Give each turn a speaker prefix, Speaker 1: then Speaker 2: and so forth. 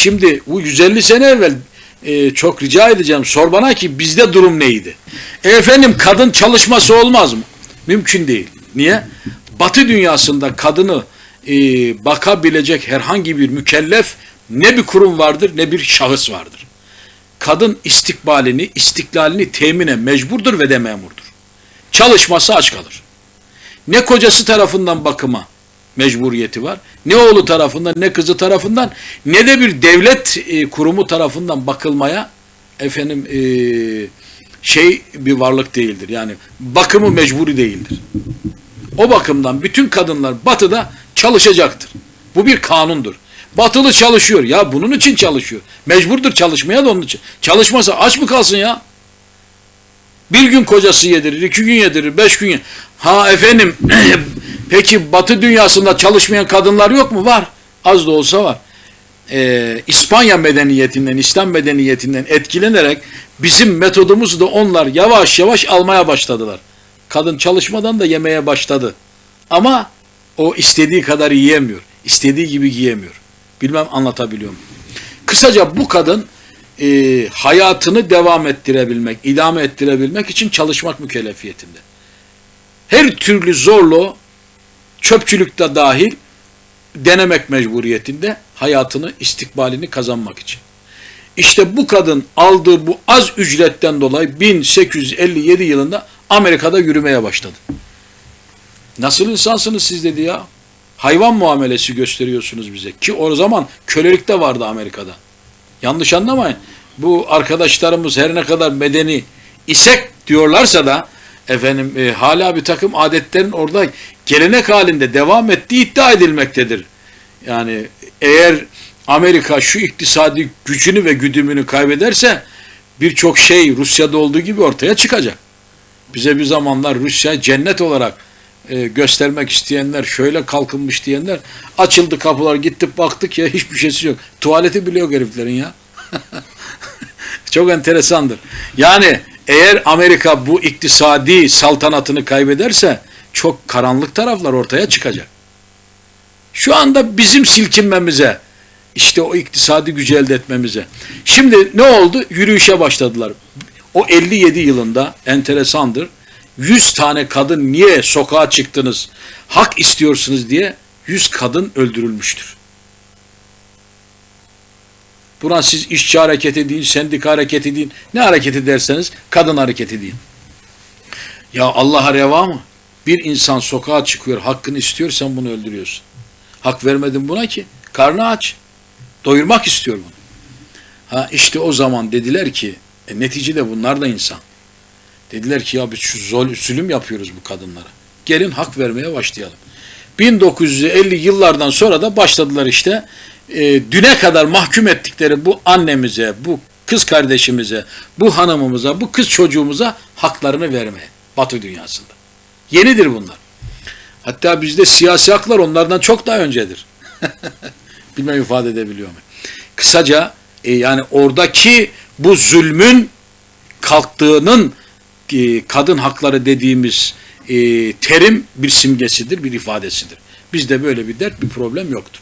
Speaker 1: Şimdi bu 150 sene evvel e, çok rica edeceğim sor bana ki bizde durum neydi? E efendim kadın çalışması olmaz mı? Mümkün değil. Niye? Batı dünyasında kadını e, bakabilecek herhangi bir mükellef ne bir kurum vardır ne bir şahıs vardır. Kadın istikbalini, istiklalini temine mecburdur ve de memurdur. Çalışması aç kalır. Ne kocası tarafından bakıma mecburiyeti var, ne oğlu tarafından, ne kızı tarafından, ne de bir devlet e, kurumu tarafından bakılmaya efendim e, şey bir varlık değildir. Yani bakımı mecburi değildir. O bakımdan bütün kadınlar batıda çalışacaktır. Bu bir kanundur. Batılı çalışıyor. Ya bunun için çalışıyor. Mecburdur çalışmaya da onun için. Çalışmasa aç mı kalsın ya? Bir gün kocası yedirir, iki gün yedirir, beş gün yedirir. Ha efendim, peki batı dünyasında çalışmayan kadınlar yok mu? Var. Az da olsa var. Ee, İspanya medeniyetinden, İslam medeniyetinden etkilenerek bizim metodumuzu da onlar yavaş yavaş almaya başladılar. Kadın çalışmadan da yemeye başladı. Ama o istediği kadar yiyemiyor. istediği gibi giyemiyor. Bilmem anlatabiliyor muyum? Kısaca bu kadın e, hayatını devam ettirebilmek, idame ettirebilmek için çalışmak mükellefiyetinde. Her türlü zorluğu çöpçülükte dahil denemek mecburiyetinde hayatını, istikbalini kazanmak için. İşte bu kadın aldığı bu az ücretten dolayı 1857 yılında Amerika'da yürümeye başladı. Nasıl insansınız siz dedi ya. Hayvan muamelesi gösteriyorsunuz bize. Ki o zaman kölelik de vardı Amerika'da. Yanlış anlamayın. Bu arkadaşlarımız her ne kadar medeni isek diyorlarsa da efendim e, hala bir takım adetlerin orada gelenek halinde devam ettiği iddia edilmektedir. Yani eğer Amerika şu iktisadi gücünü ve güdümünü kaybederse birçok şey Rusya'da olduğu gibi ortaya çıkacak. Bize bir zamanlar Rusya cennet olarak e, göstermek isteyenler, şöyle kalkınmış diyenler açıldı kapılar gittik baktık ya hiçbir şeysi yok. Tuvaleti bile yok heriflerin ya. Çok enteresandır. Yani eğer Amerika bu iktisadi saltanatını kaybederse çok karanlık taraflar ortaya çıkacak. Şu anda bizim silkinmemize, işte o iktisadi gücü elde etmemize. Şimdi ne oldu? Yürüyüşe başladılar. O 57 yılında enteresandır. 100 tane kadın niye sokağa çıktınız, hak istiyorsunuz diye 100 kadın öldürülmüştür. Buna siz işçi hareketi deyin, sendika hareketi deyin, ne hareketi derseniz kadın hareketi deyin. Ya Allah'a reva mı? Bir insan sokağa çıkıyor, hakkını istiyor, sen bunu öldürüyorsun. Hak vermedin buna ki, karnı aç. Doyurmak istiyor bunu. Ha işte o zaman dediler ki, e, neticede bunlar da insan. Dediler ki ya biz şu zol, zulüm yapıyoruz bu kadınlara. Gelin hak vermeye başlayalım. 1950 yıllardan sonra da başladılar işte e, düne kadar mahkum ettikleri bu annemize, bu kız kardeşimize, bu hanımımıza, bu kız çocuğumuza haklarını vermeye Batı dünyasında. Yenidir bunlar. Hatta bizde siyasi haklar onlardan çok daha öncedir. Bilmem ifade edebiliyor muyum? Kısaca e, yani oradaki bu zulmün kalktığının e, kadın hakları dediğimiz e, terim bir simgesidir, bir ifadesidir. Bizde böyle bir dert, bir problem yoktur.